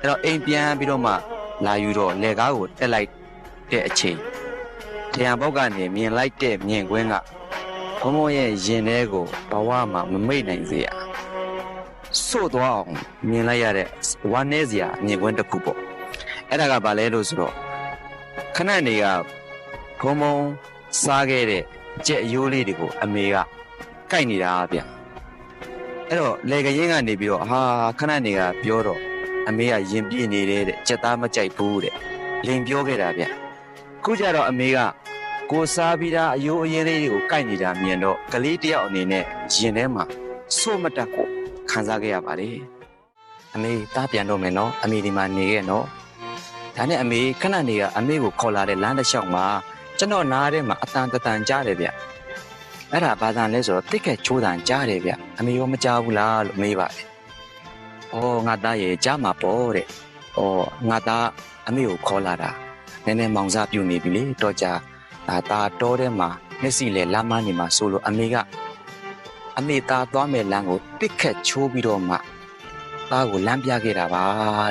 အဲ့တော့အိမ်ပြန်ပြီးတော့မှလာယူတော့လေကားကိုတက်လိုက်တဲ့အချိန်ထရံဘောက်ကနေမြင်လိုက်တဲ့မြင်ကွင်းကဘုံဘုံရဲ့ရင်ထဲကိုဘဝမှာမမိတ်နိုင်စေရဆို့သွားအောင်မြင်လိုက်ရတဲ့ဝမ်းနေစရာမြင်ကွင်းတစ်ခုပေါ့အဲ့ဒါကဘာလဲလို့ဆိုတော့ခဏနေကဘုံဘုံစားခဲ့တဲ့ကြက်အယိုးလေးတွေကိုအမေကကိုက်နေတာဗျအဲ့တော့လေကရင်ကနေပြီးတော့ဟာခဏနေကပြောတော့ အမေကရင်ပြည့်နေတဲ့တဲ့ကြက်သားမကြိုက်ဘူးတဲ့လင်ပြောခဲ့တာဗျခုကျတော့အမေကကိုစားပြီးသားအယိုးအရင်လေးတွေကိုကိုက်နေတာမြင်တော့ကလေးတယောက်အနေနဲ့ရင်ထဲမှာစိုးမတက်ကိုခံစားခဲ့ရပါတယ်အမေတားပြန်တော့မယ်နော်အမေဒီမှာနေခဲ့နော်ဒါနဲ့အမေခဏနေကအမေကိုခေါ်လာတဲ့လမ်းတစ်လျှောက်မှာကျွန်တော်နားထဲမှာအတန်တတန်ကြားတယ်ဗျအဲ့ဒါဘာသာလဲဆိုတော့တစ်ခက်ချိုးတန်ကြားတယ်ဗျအမေရောမကြားဘူးလားလို့မေးပါတယ်။ အော်ငါသားရဲ့ကြားမှာပေါ့တဲ့။အော်ငါသားအမေကိုခေါ်လာတာနည်းနည်းမောင်စားပြုတ်နေပြီလေတော့ကြာဒါသားတောထဲမှာမျက်စိလေလမ်းမနေမှာဆိုလို့အမေကအမေသားသွားမဲ့လမ်းကိုတစ်ခက်ချိုးပြီးတော့မှသားကိုလမ်းပြခဲ့တာပါ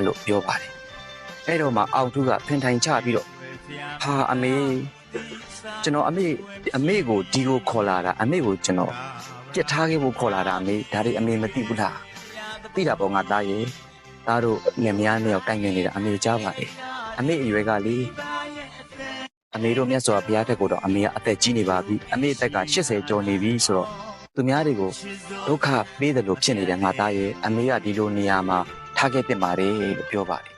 လို့ပြောပါတယ်။အဲ့တော့မှအောက်ထုကဖင်ထိုင်ချပြီးတော့ဟာအမေကျွန်တော်အမေအမေကိုဒီကိုခေါ်လာတာအမေကိုကျွန်တော်ပြစ်ထားခဲ့ဖို့ခေါ်လာတာအမေဒါတွေအမေမသိဘူးလား သိတာပေါ့ငါသားရေသားတို့ငယ်များနှစ်ယောက်တိုင်နေနေတာအမေကြားပါလေအမေအရွယ်ကလေအမေတို့မြတ်စွာဘုရားထက်ကိုတော့အမေကအသက်ကြီးနေပါပြီအမေအသက်က80ကျော်နေပြီဆိုတော့သူများတွေကိုဒုက္ခပေးတယ်လို့ဖြစ်နေတယ်ငါသားရေအမေကဒီလိုနေရာမှာထားခဲ့တင်ပါတယ်လို့ပြောပါတယ်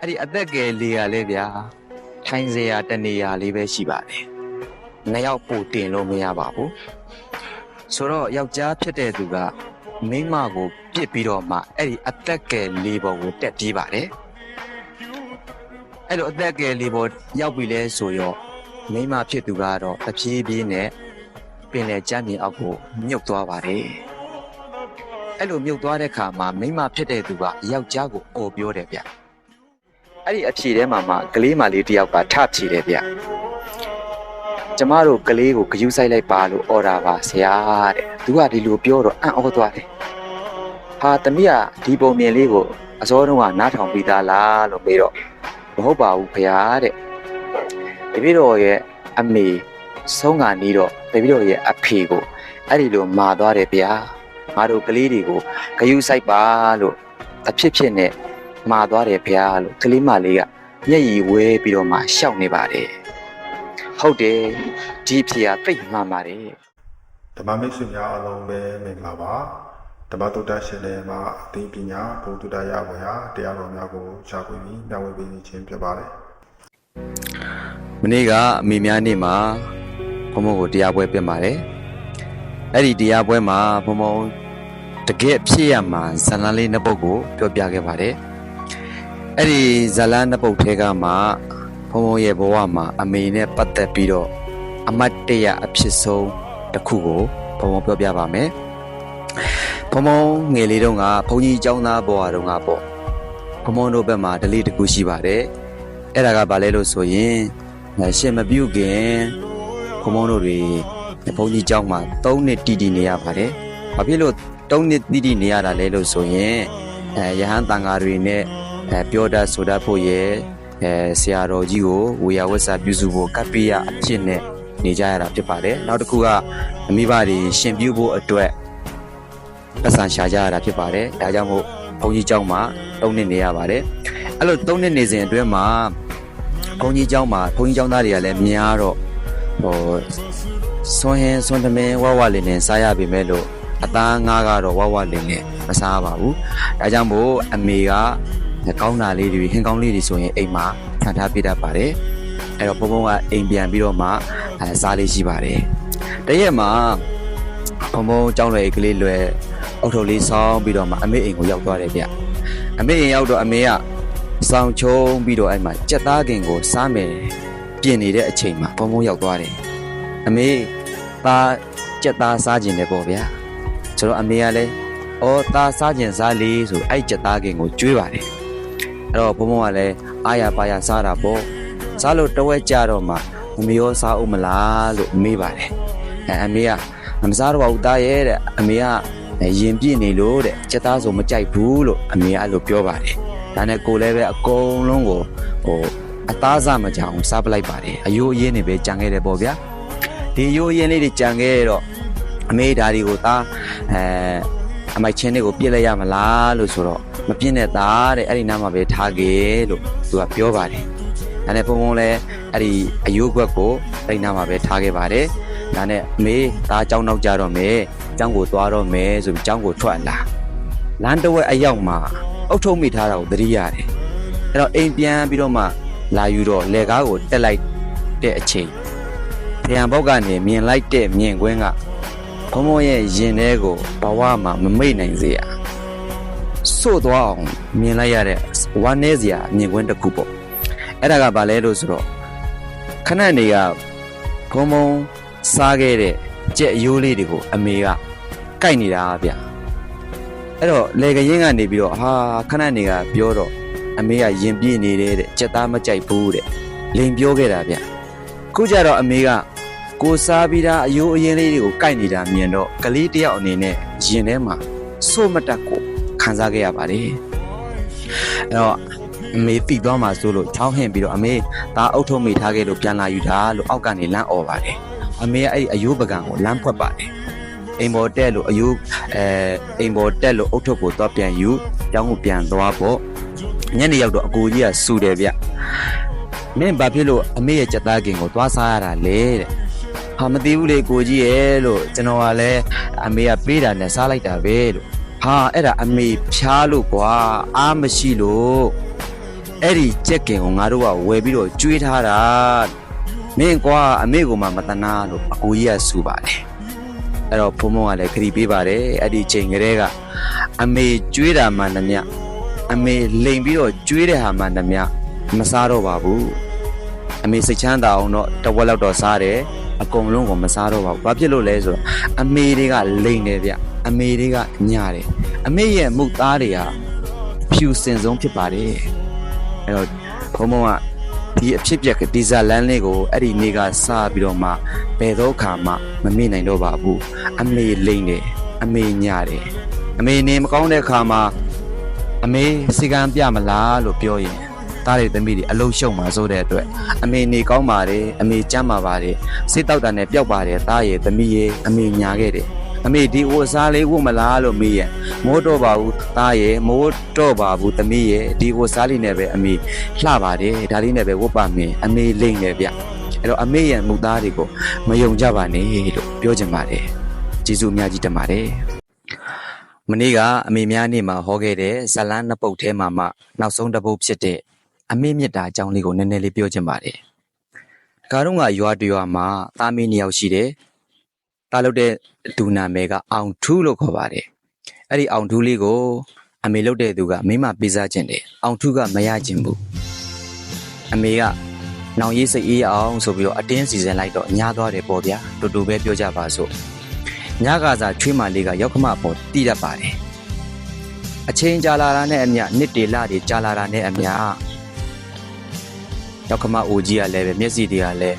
အဲ့ဒီအသက်ငယ်လေးကလည်းဗျာထိုင်စရာတနေရာလေးပဲရှိပါတယ်။နှစ်ယောက်ပို့တင်လို့မရပါဘူး။ဆိုတော့ယောက်ျားဖြစ်တဲ့သူက မိန်းမကိုပြစ်ပြီးတော့မှအဲ့ဒီအသက်ကယ်လေးပေါ်ကိုတက်ပြေးပါတယ်။အဲ့လိုအသက်ကယ်လေးပေါ်ရောက်ပြီလဲဆိုရောမိန်းမဖြစ်သူကတော့တပြေးပြေးနဲ့ပင်လယ်ကြမ်းပြင်အောက်ကိုမြုပ်သွားပါတယ်။အဲ့လိုမြုပ်သွားတဲ့ခါမှာမိန်းမဖြစ်တဲ့သူကယောက်ျားကိုအော်ပြောတယ်ဗျ။အဲ့ဒီအဖြေထဲမှာမှကလေးမလေးတယောက်ကထဖြေတယ်ဗျ ကျမတို့ကလေးကိုဂယုဆိုင်လိုက်ပါလို့အော်ဒါပါဆရာတဲ့သူကဒီလိုပြောတော့အံ့ဩသွားတယ်ဟာတမီးကဒီပုံမြင်လေးကိုအစောတုန်းကနားထောင်ပြီးသားလားလို့မေးတော့မဟုတ်ပါဘူးခင်ဗျာတဲ့တပည့်တော်ရဲ့အမေဆုံးကနေတော့တပည့်တော်ရဲ့အဖေကိုအဲ့ဒီလိုမာသွားတယ်ဗျာငါတို့ကလေးတွေကိုဂယုဆိုင်ပါလို့အဖြစ်ဖြစ်နဲ့မာသွားတယ်ဗျာလို့ကလေးမလေးကမျက်ရည်ဝဲပြီးတော့မှရှောက်နေပါတယ် ဟုတ်တယ်ဒီအဖြေကသိပ်မှန်ပါတယ်ဓမ္မမိတ်ဆွေများအားလုံးပဲမင်္ဂလာပါဓမ္မတုဒ္ဒရှင်လည်းမှာအသိပညာဘုဒ္ဓတရဝေဟာတရားတော်များကိုရှားပွေပြီးမျှဝေပေးခြင်းဖြစ်ပါတယ်မနေ့ကအမေများနေ့မှာဘုံဘုံကိုတရားပွဲပြင်ပါတယ်အဲ့ဒီတရားပွဲမှာဘုံဘုံတကယ်ဖြစ်ရမှာဇလန်းလေးနှစ်ပုဒ်ကိုပြောပြခဲ့ပါတယ်အဲ့ဒီဇလန်းနှစ်ပုဒ်ထဲကမှ ဘုံဘုံရဲ့ဘဝမှာအမေနဲ့ပတ်သက်ပြီးတော့အမတ်တရအဖြစ်ဆုံးတစ်ခုကိုဘုံဘုံပြောပြပါမယ်။ဘုံဘုံငယ်လေးတုန်းကဘုံကြီးចောင်းသားဘဝတုန်းကပေါ့ဘုံဘုံတို့ဘက်မှာဓလေ့တစ်ခုရှိပါတယ်။အဲ့ဒါကဘာလဲလို့ဆိုရင်ရှင်မပြုတ်ခင်ဘုံဘုံတို့တွေဘုံကြီးចောင်းမှာ၃နှစ်တည်တည်နေရပါတယ်။ဘာဖြစ်လို့၃နှစ်တည်တည်နေရတာလဲလို့ဆိုရင်အဲယဟန်တန်ဃာတွေနဲ့ပြောတာဆိုတာဖို့ရဲ့ အဲဆရာတော်ကြီးကိုဝေယဝတ်စာပြုစုဖို့ကပ္ပိယအဖြစ်နဲ့နေကြရတာဖြစ်ပါတယ်။နောက်တစ်ခုကအမိဘတွေရှင်ပြုဖို့အတွက်ပတ်စံရှာကြရတာဖြစ်ပါတယ်။ဒါကြောင့်မို့ဘုန်းကြီးเจ้าမှာ3နှစ်နေရပါတယ်။အဲ့လို3နှစ်နေစဉ်အတွင်းမှာ ဘုန်းကြီးเจ้าမှာဘုန်းကြီးเจ้าသားတွေကလည်းများတော့ဟိုဆွမ်းဟင်းဆွမ်းသမင်းဝဝလင်းလင်းစားရပေမဲ့လို့အသားငါးကတော့ဝဝလင်းလင်းမစားပါဘူး။ဒါကြောင့်မို့အမေက ငကောင်းတာလေးတွေဟင်းကောင်းလေးတွေဆိုရင်အိမ်မှာခံထားပေးတတ်ပါတယ်အဲ့တော့ဘုံဘုံကအိမ်ပြန်ပြီးတော့မှအဲစားလေးရှိပါတယ်တရက်မှာဘုံဘုံကြောင်းလေကလေးလွယ်အုတ်ထုပ်လေးဆောင်းပြီးတော့မှအမေအိမ်ကိုရောက်သွားတယ်ဗျအမေအိမ်ရောက်တော့အမေကဆောင်းချုံပြီးတော့အဲ့မှာကြက်သားကင်ကိုစားမယ်ပြင်နေတဲ့အချိန်မှာဘုံဘုံရောက်သွားတယ်အမေသားကြက်သားစားခြင်းတယ်ပေါ့ဗျာဆိုတော့အမေကလည်းအော်သားစားခြင်းစားလေးဆိုအဲ့ကြက်သားကင်ကိုကျွေးပါတယ် အဲ့တော့ဘုံဘုံကလည်းအားရပါရစားတာပေါ့စားလို့တဝက်ကြတော့မှအမေရောစားဦးမလားလို့မေးပါတယ်အဲအမေကမစားတော့ဘူးသားရဲ့တဲ့အမေကအဲရင်ပြည့်နေလို့တဲ့စက်သားဆိုမကြိုက်ဘူးလို့အမေကအဲ့လိုပြောပါတယ်ဒါနဲ့ကိုလည်းပဲအကုန်လုံးကိုဟိုအသားစားမကြအောင်စားပလိုက်ပါတယ်အယိုးအရင်းနေပဲကြံခဲ့တယ်ပေါ့ဗျာဒီအယိုးအရင်းလေးတွေကြံခဲ့တော့အမေဒါတွေကိုသားအဲ အမိုက်ချင်းတွေကိုပြစ်လိုက်ရမလားလို့ဆိုတော့မပြစ်နဲ့သားတဲ့အဲ့ဒီနားမှာပဲထားခဲ့လို့သူကပြောပါတယ်ဒါနဲ့ပုံပုံလည်းအဲ့ဒီအယိုးခွက်ကိုအဲ့ဒီနားမှာပဲထားခဲ့ပါတယ်ဒါနဲ့အမေသားအကြောင်းနောက်ကြတော့မယ်အကြောင်းကိုသွားတော့မယ်ဆိုပြီးအကြောင်းကိုထွက်လာလမ်းတစ်ဝက်အရောက်မှာအုတ်ထုံမိထားတာကိုသတိရတယ်အဲ့တော့အိမ်ပြန်ပြီးတော့မှလာယူတော့လက်ကားကိုတက်လိုက်တဲ့အချိန်ဖရံဘောက်ကနေမြင်လိုက်တဲ့မြင်ကွင်းက ဘုံဘုံရဲ့ရင်ထဲကိုဘဝမှာမမိတ်နိုင်စေရစို့သွားအောင်မြင်လိုက်ရတဲ့ဝမ်းနေစရာမြင်ကွင်းတစ်ခုပေါ့အဲ့ဒါကဘာလဲလို့ဆိုတော့ခဏနေကဘုံဘုံစားခဲ့တဲ့ကြက်အယိုးလေးတွေကိုအမေကကိုက်နေတာဗျအဲ့တော့လေကရင်ကနေပြီးတော့ဟာခဏနေကပြောတော့အမေကရင်ပြည့်နေတဲ့တဲ့ကြက်သားမကြိုက်ဘူးတဲ့လိန်ပြောခဲ့တာဗျခုကြတော့အမေက ကိုစားပြီးသားအယိုးအရင်လေးတွေကိုကိုက်နေတာမြင်တော့ကလေးတယောက်အနေနဲ့ရင်ထဲမှာစိုးမတက်ကိုခံစားခဲ့ရပါတယ်အဲ့တော့အမေတိသွားမှဆိုလို့ချောင်းဟင်ပြီးတော့အမေသားအုပ်ထုံမိထားခဲ့လို့ပြန်လာယူတာလို့အောက်ကနေလမ်းអော်ပါတယ်အမေကအဲ့ဒီအယိုးပကံကိုလမ်းဖွက်ပါတယ်အိမ်ပေါ်တက်လို့အယိုးအဲအိမ်ပေါ်တက်လို့အုတ်ထုပ်ကိုတော့ပြန်ယူကျောင်းကိုပြန်သွားပေါ့ညနေရောက်တော့အကူကြီးကစူတယ်ဗျမင်းဘာဖြစ်လို့အမေရဲ့ကြက်သားကင်ကိုသွားစားရတာလဲတဲ့ ဟာမသိဘူးလေကိုကြီးရဲ့လို့ကျွန်တော်ကလည်းအမေကပေးတာနဲ့စားလိုက်တာပဲလို့ဟာအဲ့ဒါအမေဖြားလို့ကွာအားမရှိလို့အဲ့ဒီကြက်ကင်ကိုငါတို့ကဝယ်ပြီးတော့ကျွေးထားတာမင်းကွာအမေကမှမတနာလို့အကူကြီးကစူပါတယ်အဲ့တော့ဖုံဖုံကလည်းခရီးပေးပါတယ်အဲ့ဒီချိန်ကလေးကအမေကျွေးတာမှန်သမျှအမေလိန်ပြီးတော့ကျွေးတဲ့ဟာမှန်သမျှမစားတော့ပါဘူးအမေစိတ်ချမ်းသာအောင်တော့တစ်ဝက်လောက်တော့စားတယ် အကုန်လုံးကိုမစားတော့ပါဘူးဘာဖြစ်လို့လဲဆိုတော့အမေတွေကလိန်တယ်ဗျအမေတွေကညာတယ်အမေရဲ့မုတ်သားတွေကဖြူစင်ဆုံးဖြစ်ပါတယ်အဲ့တော့ဘုံဘုံကဒီအဖြစ်ပြက်ကဒီဇာလန်လေးကိုအဲ့ဒီနေကစပြီးတော့မှဘယ်တော့ခါမှမမေ့နိုင်တော့ပါဘူးအမေလိန်တယ်အမေညာတယ်အမေနေမကောင်းတဲ့ခါမှာအမေစီကံပြမလားလို့ပြောရင် သားတွေသမီးတွေအလုံးရှုံမှာဆိုတဲ့အတွက်အမေနေကောင်းပါတယ်အမေကြမ်းပါပါတယ်စိတ်တောက်တာနဲ့ပျောက်ပါတယ်သားရဲ့သမီးရဲ့အမေညာခဲ့တယ်အမေဒီဝတ်စားလေးဝတ်မလားလို့မေးရဲ့မိုးတော့ပါဘူးသားရဲ့မိုးတော့ပါဘူးသမီးရဲ့ဒီဝတ်စားလေးနဲ့ပဲအမေလှပါတယ်ဒါလေးနဲ့ပဲဝတ်ပါမယ်အမေလိမ့်တယ်ဗျအဲ့တော့အမေရဲ့မူသားတွေကိုမယုံကြပါနဲ့လို့ပြောချင်ပါတယ်ကျေးဇူးအများကြီးတင်ပါတယ်မနေ့ကအမေများနေ့မှာဟောခဲ့တဲ့ဇလန်းနှစ်ပုတ်ထဲမှာမှနောက်ဆုံးတစ်ပုတ်ဖြစ်တဲ့ အမေမြတ်တာအကြောင်းလေးကိုနည်းနည်းလေးပြောချင်ပါတယ်။ဒါကတော့ကရွာတရွာမှာသားမင်းနှစ်ယောက်ရှိတယ်။သားလုပ်တဲ့သူနာမည်ကအောင်ထူးလို့ခေါ်ပါတယ်။အဲ့ဒီအောင်ထူးလေးကိုအမေလုပ်တဲ့သူကမိမပေးစားခြင်းတယ်။အောင်ထူးကမရခြင်းဘူး။အမေကနောင်ရေးစိတ်အေးအောင်ဆိုပြီးတော့အတင်းစီစဉ်လိုက်တော့ညားသွားတယ်ပေါ့ဗျာ။တူတူပဲပြောကြပါစို့။ညကစားချွေးမလေးကရောက်ခမပေါ်တိတတ်ပါတယ်။အချိန်ကြာလာတာနဲ့အမျှနှစ်တေလတွေကြာလာတာနဲ့အမျှ ရောက်ခမအိုကြီးကလည်းပဲမျက်စိတွေကလည်း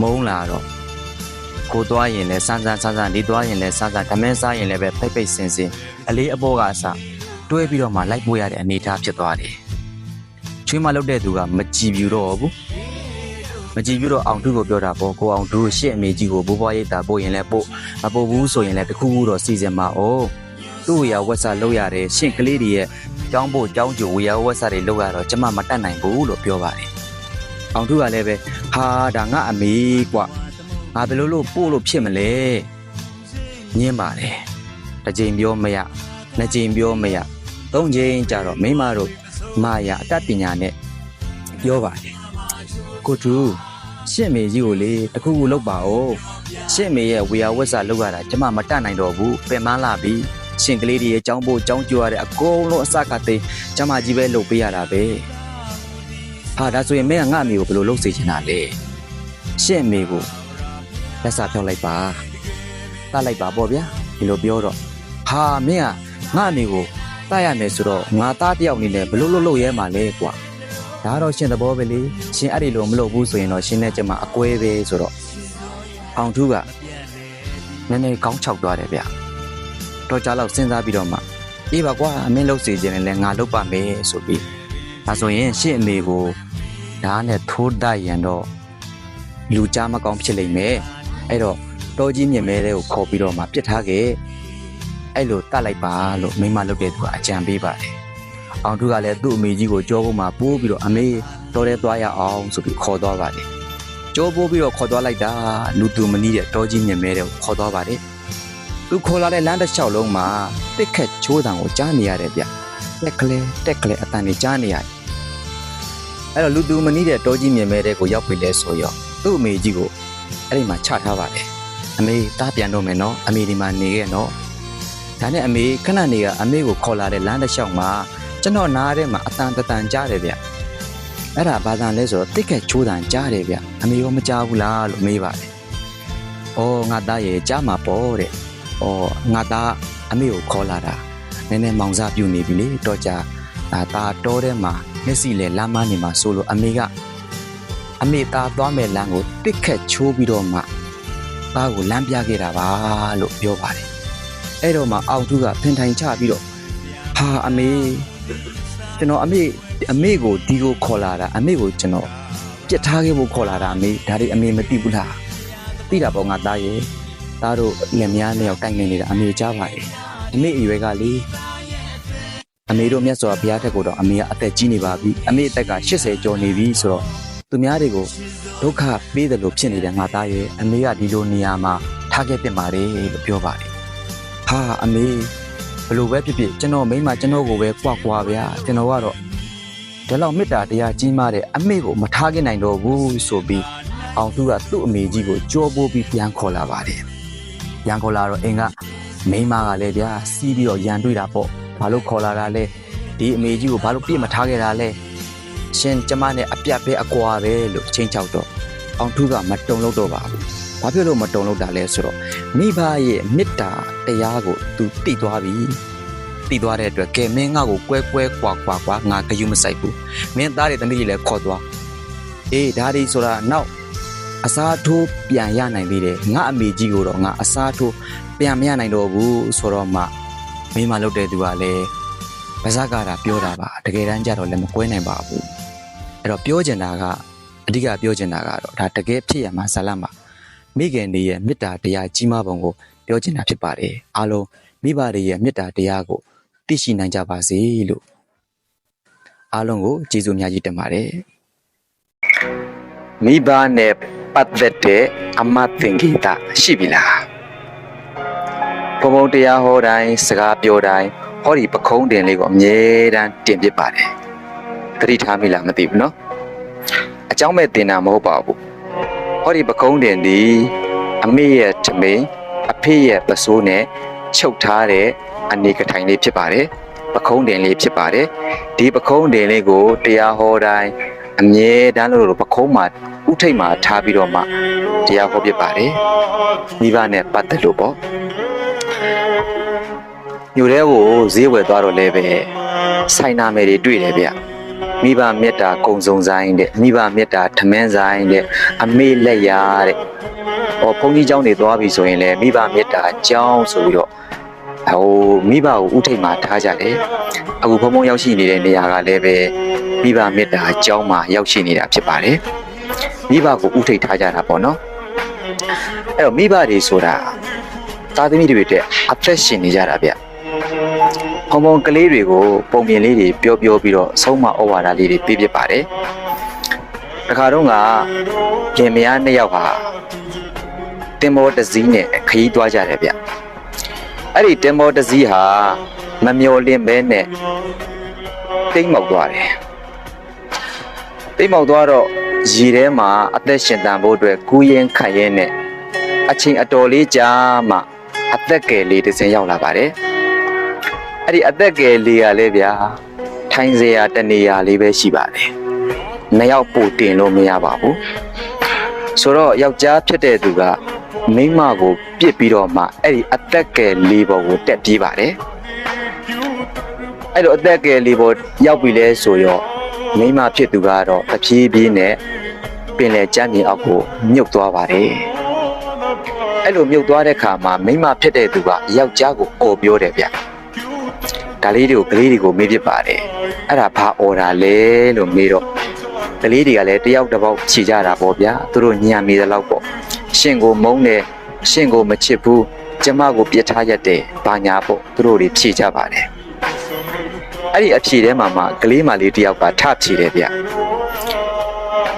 မုန်းလာတော့ကိုသွားရင်လည်းစမ်းစမ်းစမ်းစမ်းဒီသွားရင်လည်းစမ်းစမ်းဓမင်းစားရင်လည်းပဲဖိတ်ဖိတ်ဆင်ဆင်အလေးအပေါ်ကအစတွဲပြီးတော့မှလိုက်ပို့ရတဲ့အနေအထားဖြစ်သွားတယ်ချွေးမလုတ်တဲ့သူကမကြည်ပြူတော့ဘူးမကြည်ပြူတော့အောင်ထုကိုပြောတာပေါ့ကိုအောင်ထုရှေ့အမေကြီးကိုဘိုးဘွားရိတ်တာပို့ရင်လည်းပို့မပို့ဘူးဆိုရင်လည်းတခုခုတော့စီစဉ်မှာ哦သူ့ဝေယဝက်ဆာလောက်ရတယ်ရှင့်ကလေးတွေရဲ့ကျောင်းဖို့ကျောင်းကျိုဝေယဝက်ဆာတွေလောက်ရတော့ကျမမတတ်နိုင်ဘူးလို့ပြောပါတယ် အောင်ထုကလည်းပဲဟာဒါငါအမေကွငါဘယ်လိုလို့ပို့လို့ဖြစ်မလဲညင်းပါတယ်တစ်ချိန်ပြောမရနှစ်ချိန်ပြောမရသုံးချိန်ကြာတော့မိမတို့မာယာအတတ်ပညာနဲ့ပြောပါတယ်ကိုတူရှင့်မေကြီးကိုလေတခုခုလုပ်ပါဦးရှင့်မေရဲ့ဝေယဝက်စာလုပ်ရတာကျမမတတ်နိုင်တော့ဘူးပင်မလာပြီရှင်ကလေးတွေရဲ့ចောင်းဖို့ចောင်းကြွရတဲ့အကုန်လုံးအစကသိကျမကြီးပဲလုပ်ပေးရတာပဲ ဟာဒါဆိုရင်မင်းကငါအမေကိုဘယ်လိုလုပ်စေချင်တာလဲရှင့်အမေကိုလက်စာဖြောက်လိုက်ပါတတ်လိုက်ပါပေါ့ဗျာဒီလိုပြောတော့ဟာမင်းကငါအမေကိုတတ်ရမယ်ဆိုတော့ငါသားတယောက်အနေနဲ့ဘယ်လိုလုပ်လို့ရဲမှာလဲကွာဒါကတော့ရှင်သဘောပဲလေရှင်အဲ့ဒီလိုမလုပ်ဘူးဆိုရင်တော့ရှင်နဲ့ကျမအကွဲပဲဆိုတော့အောင်ထူးကနည်းနည်းကောင်းချောက်သွားတယ်ဗျတော့ကြလောက်စဉ်းစားပြီးတော့မှအေးပါကွာအမင်းလှုပ်စီခြင်းနဲ့လည်းငါလှုပ်ပါမယ်ဆိုပြီးဒါဆိုရင်ရှင့်အမေကို ဓာတ်နဲ့ထိုးတိုက်ရန်တော့လူကြားမကောင်းဖြစ်လိမ့်မယ်အဲ့တော့တော်ကြီးမြင့်မဲတဲ့ကိုခေါ်ပြီးတော့မှပြစ်ထားခဲ့အဲ့လိုတတ်လိုက်ပါလို့မိမလုပ်တဲ့သူကအကြံပေးပါတယ်အောင်သူကလည်းသူ့အမေကြီးကိုကြောဖို့မှပိုးပြီးတော့အမေတော်တဲ့သွားရအောင်ဆိုပြီးခေါ်သွားပါတယ်ကြောပိုးပြီးတော့ခေါ်သွားလိုက်တာလူသူမနီးတဲ့တော်ကြီးမြင့်မဲတဲ့ကိုခေါ်သွားပါတယ်သူခေါ်လာတဲ့လမ်းတစ်လျှောက်လုံးမှာတစ်ခက်ချိုးတံကိုကြားနေရတယ်ဗျတက်ကလေးတက်ကလေးအတန်ကြီးကြားနေရတယ် အဲ့တော့လူသူမနီးတဲ့တော်ကြီးမြင့်မဲတဲ့ကိုရောက်ပြီလဲဆိုရောသူ့အမေကြီးကိုအဲ့ဒီမှာချထားပါတယ်အမေတားပြန်တော့မယ်နော်အမေဒီမှာနေခဲ့နော်ဒါနဲ့အမေခဏနေကအမေကိုခေါ်လာတဲ့လမ်းတစ်လျှောက်မှာကျွန်တော်နားထဲမှာအတန်တတန်ကြားတယ်ဗျအဲ့ဒါဘာသာလဲဆိုတော့တစ်ခက်ချိုးတံကြားတယ်ဗျအမေရောမကြားဘူးလားလို့မေးပါတယ်။အော်ငါသားရဲ့ကြားမှာပေါ့တဲ့။အော်ငါသားအမေကိုခေါ်လာတာနည်းနည်းမောင်စားပြူနေပြီလေတော့ကြ ဒါသားတောထဲမှာမျက်စိလဲလမ်းမနေမှာဆိုလို့အမေကအမေသားသွားမဲ့လမ်းကိုတစ်ခက်ချိုးပြီးတော့မှသားကိုလမ်းပြခဲ့တာပါလို့ပြောပါတယ်။အဲ့တော့မှအောင်သူကဖင်ထိုင်ချပြီးတော့ဟာအမေကျွန်တော်အမေအမေကိုဒီကိုခေါ်လာတာအမေကိုကျွန်တော်ပြစ်ထားခဲ့ဖို့ခေါ်လာတာအမေဒါတွေအမေမသိဘူးလားသိတာပေါ့ငါသားရဲ့သားတို့လက်များနဲ့ရောက်ကိုင်နေနေတာအမေကြားပါရဲ့အမေအရွယ်ကလေ အမေတို့မြတ်စွာဘုရားထက်ကိုတော့အမေကအသက်ကြီးနေပါပြီအမေအသက်က80ကျော်နေပြီဆိုတော့သူများတွေကိုဒုက္ခပေးတယ်လို့ဖြစ်နေတဲ့ငါသားရဲ့အမေကဒီလိုနေရာမှာထားခဲ့တင်ပါတယ်လို့ပြောပါတယ်ဟာအမေဘလို့ပဲဖြစ်ဖြစ်ကျွန်တော်မိန်းမကျွန်တော်ကိုပဲကြွားကြွားဗျာကျွန်တော်ကတော့ဒီလောက်မေတ္တာတရားကြီးမားတဲ့အမေကိုမထားခဲ့နိုင်တော့ဘူးဆိုပြီးအောင်သူကသူ့အမေကြီးကိုကြောပိုးပြီးပြန်ခေါ်လာပါတယ်ပြန်ခေါ်လာတော့အင်းကမိန်းမကလည်းဗျာစီးပြီးတော့ရန်တွေ့တာပေါ့ ဘာလို့ခေါ်လာတာလဲဒီအမေကြီးကိုဘာလို့ပြစ်မထားခဲ့တာလဲရှင်ကျမနဲ့အပြတ်ပဲအကွာပဲလို့ချင်းချောက်တော့အောင်သူကမတုံလို့တော့ပါဘူးဘာဖြစ်လို့မတုံလို့တာလဲဆိုတော့မိဘရဲ့မေတ္တာတရားကိုသူသိသွားပြီသိသွားတဲ့အတွက်ကဲမင်းငါ့ကိုကွဲကွဲကွာကွာကွာငါဂယုမဆိုင်ဘူးမင်းသားတွေတမီးတွေလည်းခေါ်သွားအေးဒါဒီဆိုတာနောက်အစားထိုးပြန်ရနိုင်သေးတယ်ငါအမေကြီးကိုတော့ငါအစားထိုးပြန်မရနိုင်တော့ဘူးဆိုတော့မှ မိမလုပ်တဲ့သူကလည်းဗဇက်ကတာပြောတာပါတကယ်တမ်းကျတော့လည်းမကွဲနိုင်ပါဘူးအဲ့တော့ပြောချင်တာကအဓိကပြောချင်တာကတော့ဒါတကယ်ဖြစ်ရမှာဇာလတ်မှာမိခင်တွေရဲ့မေတ္တာတရားကြီးမားပုံကိုပြောချင်တာဖြစ်ပါတယ်အားလုံးမိဘတွေရဲ့မေတ္တာတရားကိုသိရှိနိုင်ကြပါစေလို့အားလုံးကိုကျေးဇူးအများကြီးတင်ပါတယ်မိဘနဲ့ပတ်သက်တဲ့အမတ်သင်္ကေတရှိပြီလား ဘုံဘုံတရားဟောတိုင်းစကားပြောတိုင်းဟောဒီပခုံးတင်လေးကိုအမြဲတမ်းတင်ပြပါတယ်သတိထားမိလားမသိဘူးเนาะအเจ้าမဲ့တင်တာမဟုတ်ပါဘူးဟောဒီပခုံးတင်ဒီအမေရဲ့ထမိန်အဖေရဲ့ပစိုးနဲ့ချုပ်ထားတဲ့အနေကထိုင်လေးဖြစ်ပါတယ်ပခုံးတင်လေးဖြစ်ပါတယ်ဒီပခုံးတင်လေးကိုတရားဟောတိုင်းအမြဲတမ်းလို့ပခုံးမှာဥထိတ်မှာထားပြီးတော့မှတရားဟောပြပါတယ်မိဘနဲ့ပတ်သက်လို့ပေါ့ ညိုတဲ့ကိုဈေးဝယ်သွားတော့လဲပဲဆိုင်နာမယ်တွေတွေ့တယ်ဗျမိဘမေတ္တာကုံစုံဆိုင်တဲ့မိဘမေတ္တာထမင်းဆိုင်တဲ့အမေလက်ရတဲ့ဟောဘုန်းကြီးเจ้าနေသွားပြီဆိုရင်လည်းမိဘမေတ္တာเจ้าဆိုပြီးတော့ဟိုမိဘကိုဥထိတ်မှာထားကြတယ်အခုဘုံဘုံရောက်ရှိနေတဲ့နေရာကလည်းပဲမိဘမေတ္တာเจ้าမှာရောက်ရှိနေတာဖြစ်ပါတယ်မိဘကိုဥထိတ်ထားကြတာပေါ့နော်အဲ့တော့မိဘတွေဆိုတာသားသမီးတွေအတွက်အသက်ရှင်နေကြတာဗျ ဖုံဖုံကလေးတွေကိုပုံပြင်လေးတွေပြောပြောပြီးတော့ဆုံးမဩဝါဒလေးတွေပြပြပါတယ်တခါတော့ကပြင်မယားနှစ်ယောက်ဟာတင်မောတစည်းနဲ့ခရီးသွားကြတယ်ဗျအဲ့ဒီတင်မောတစည်းဟာမမျော်လင့်ပဲနဲ့တိတ်မောက်သွားတယ်တိတ်မောက်သွားတော့ရေထဲမှာအသက်ရှင်တန်ဖို့အတွက်ကူးရင်ခတ်ရင်နဲ့အချိန်အတော်လေးကြာမှအသက်ကယ်လေးတစ်စင်ရောက်လာပါတယ် အဲ့ဒီအသက်ကယ်လေးကလည်းဗျာထိုင်စရာတနေရာလေးပဲရှိပါတယ်နှစ်ယောက်ပို့တင်လို့မရပါဘူးဆိုတော့ယောက်ျားဖြစ်တဲ့သူကမိန်းမကိုပြစ်ပြီးတော့မှအဲ့ဒီအသက်ကယ်လေးပေါ်ကိုတက်ပြေးပါတယ်အဲ့လိုအသက်ကယ်လေးပေါ်ရောက်ပြီလဲဆိုရောမိန်းမဖြစ်သူကတော့တဖြည်းဖြည်းနဲ့ပင်လယ်ကျမ်းမြေအောက်ကိုမြုပ်သွားပါတယ်အဲ့လိုမြုပ်သွားတဲ့ခါမှာမိန်းမဖြစ်တဲ့သူကယောက်ျားကိုអော်ပြောတယ်ဗျ ဒါလေးတွေကိုကလေးတွေကိုမေးပြပါတယ်အဲ့ဒါဘာអော်တာလဲလို့မေးတော့ကလေးတွေကလည်းတယောက်တစ်ပေါက်ဖြေကြတာပေါ့ဗျာသူတို့ညံမိတဲ့လောက်ပေါ့ရှင်ကိုမုန်းတယ်ရှင်ကိုမချစ်ဘူးကျမကိုပြစ်ထားရက်တယ်ဘာညာပေါ့သူတို့တွေဖြေကြပါတယ်အဲ့ဒီအဖြေထဲမှာမှကလေးမလေးတယောက်ကထဖြေတယ်ဗျ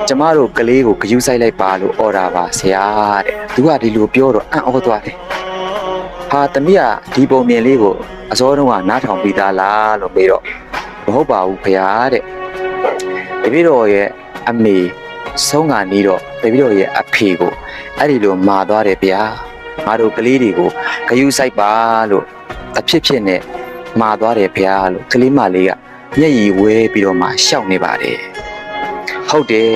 ကျမတို့ကလေးကိုဂယုဆိုင်လိုက်ပါလို့អော်တာပါဆရာတဲ့သူကဒီလိုပြောတော့အံ့ဩသွားတယ် ဟာတမီးကဒီပုံမြင်လေးကိုအစောတုန်းကနားထောင်ပြီးသားလားလို့မေးတော့မဟုတ်ပါဘူးခင်ဗျာတဲ့တပည့်တော်ရဲ့အမေဆုံးကနေတော့တပည့်တော်ရဲ့အဖေကိုအဲ့ဒီလိုမာသွားတယ်ဗျာငါတို့ကလေးတွေကိုဂယုဆိုင်ပါလို့အဖြစ်ဖြစ်နဲ့မာသွားတယ်ဗျာလို့ကလေးမလေးကမျက်ရည်ဝဲပြီးတော့မှရှောက်နေပါတယ်ဟုတ်တယ်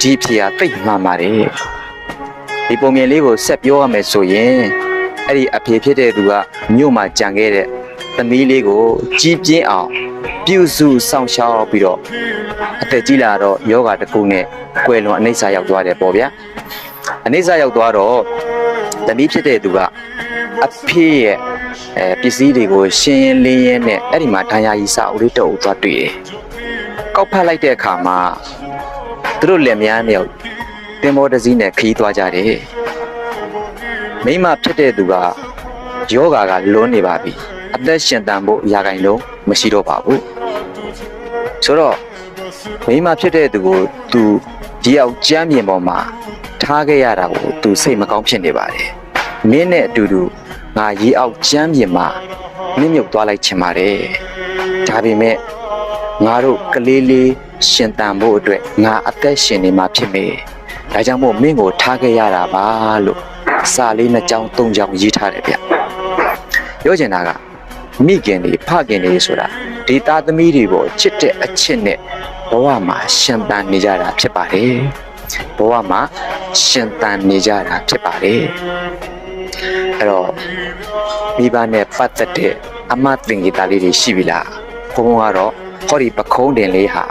ဒီအဖြေကတိတ်မှန်ပါတယ်ဒီပုံမြင်လေးကိုဆက်ပြောရမယ်ဆိုရင် အဲ့ဒီအဖြေဖြစ်တဲ့သူကမြို့မှာကြံခဲ့တဲ့သမီးလေးကိုကြီးပြင်းအောင်ပြုစုဆောင်ရှောက်ပြီးတော့အသက်ကြီးလာတော့ယောဂတစ်ခုနဲ့ကွယ်လွန်အနိစ္စရောက်သွားတယ်ပေါ့ဗျာအနိစ္စရောက်သွားတော့သမီးဖြစ်တဲ့သူကအဖေရဲ့အဲပစ္စည်းတွေကိုရှင်းရင်လင်းရဲနဲ့အဲ့ဒီမှာဒဏ်ရာကြီးစာအုပ်လေးတုပ်သွားတွေ့တယ်ကောက်ဖတ်လိုက်တဲ့အခါမှာသူတို့လက်များနဲ့တင်မောတစ်စီးနဲ့ခီးသွားကြတယ် မိမဖြစ်တဲ့သူကယောဂါကလွန်းနေပါပြီအသက်ရှင်တန်ဖို့အရာခိုင်လုံးမရှိတော့ပါဘူးဆိုတော့မိမဖြစ်တဲ့သူကိုသူဒီအောင်ကြမ်းမြင်ပေါ်မှာထားခဲ့ရတာကိုသူစိတ်မကောင်းဖြစ်နေပါတယ်မင်းနဲ့အတူတူငါရေအောက်ကြမ်းမြင်မှာမြင့်မြုပ်သွားလိုက်ချင်ပါတယ်ဒါပေမဲ့ငါတို့ကလေးလေးရှင်တန်ဖို့အတွက်ငါအသက်ရှင်နေမှာဖြစ်မေ။ဒါကြောင့်မို့မင်းကိုထားခဲ့ရတာပါလို့ စာလေးနှစ်ကြောင်းသုံးကြောင်းရေးထားတယ်ဗျ။ပြောချင်တာကမိခင်တွေဖခင်တွေဆိုတာဒီသားသမီးတွေပေါ်ချစ်တဲ့အချစ်နဲ့ဘဝမှာရှင်တန်နေကြတာဖြစ်ပါတယ်။ဘဝမှာရှင်တန်နေကြတာဖြစ်ပါတယ်။အဲ့တော့မိဘနဲ့ပတ်သက်တဲ့အမတ်သင်္ကေတလေးတွေရှိပြီလား။ဘုံကတော့ဟောဒီပခုံးတင်လေးဟာ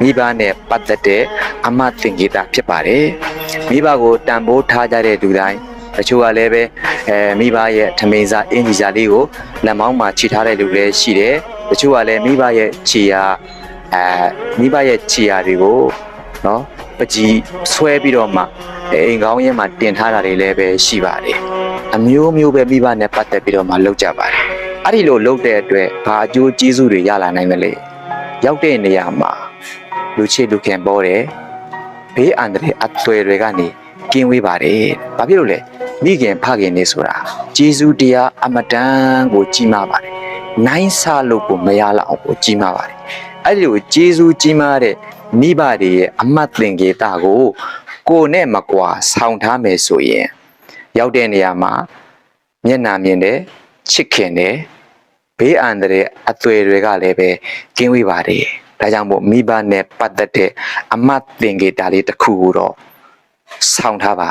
မိဘနဲ့ပတ်သက်တဲ့အမတ်သင်္ကေတဖြစ်ပါတယ်။မိဘကိုတန်ဖိုးထားကြတဲ့လူတိုင်း တချို့ကလည်းပဲအဲမိဘရဲ့ထမိန်စာအင်ဂျီစာလေးကိုလက်မောင်းမှာခြိထားတဲ့လူလည်းရှိတယ်။တချို့ကလည်းမိဘရဲ့ခြေရာအဲမိဘရဲ့ခြေရာတွေကိုနော်ပကြီးဆွဲပြီးတော့မှအိမ်ကောင်းရဲ့မှာတင်ထားတာတွေလည်းပဲရှိပါတယ်။အမျိုးမျိုးပဲမိဘနဲ့ပတ်သက်ပြီးတော့မှလုပ်ကြပါတယ်။အဲ့ဒီလိုလုပ်တဲ့အတွက်ဘာအကျိုးကျေးဇူးတွေရလာနိုင်မလဲ။ရောက်တဲ့နေရာမှာလူချစ်လူခင်ပေါ်တယ်ဘေးအန္တရာယ်အသွယ်တွေကနေကင်းဝေးပါတယ်။ဘာဖြစ်လို့လဲ မိခင်ဖခင်နေဆိုတာဂျေဇုတရားအမတန်ကိုကြီးမားပါတယ်။နိုင်ဆလို့ကိုမရလောက်အောင်ကိုကြီးမားပါတယ်။အဲ့ဒီလိုဂျေဇုကြီးမားတဲ့မိဘတွေရဲ့အမတ်သင်္ကေတကိုကိုယ်နဲ့မကွာဆောင်းထားမယ်ဆိုရင်ရောက်တဲ့နေရာမှာမျက်နာမြင်တယ်ချစ်ခင်တယ်ဘေးအန္တရာယ်အသွယ်တွေကလည်းပဲကင်းဝေးပါတယ်။ဒါကြောင့်မို့မိဘနဲ့ပတ်သက်တဲ့အမတ်သင်္ကေတလေးတစ်ခုကိုတော့ဆောင်းထားပါ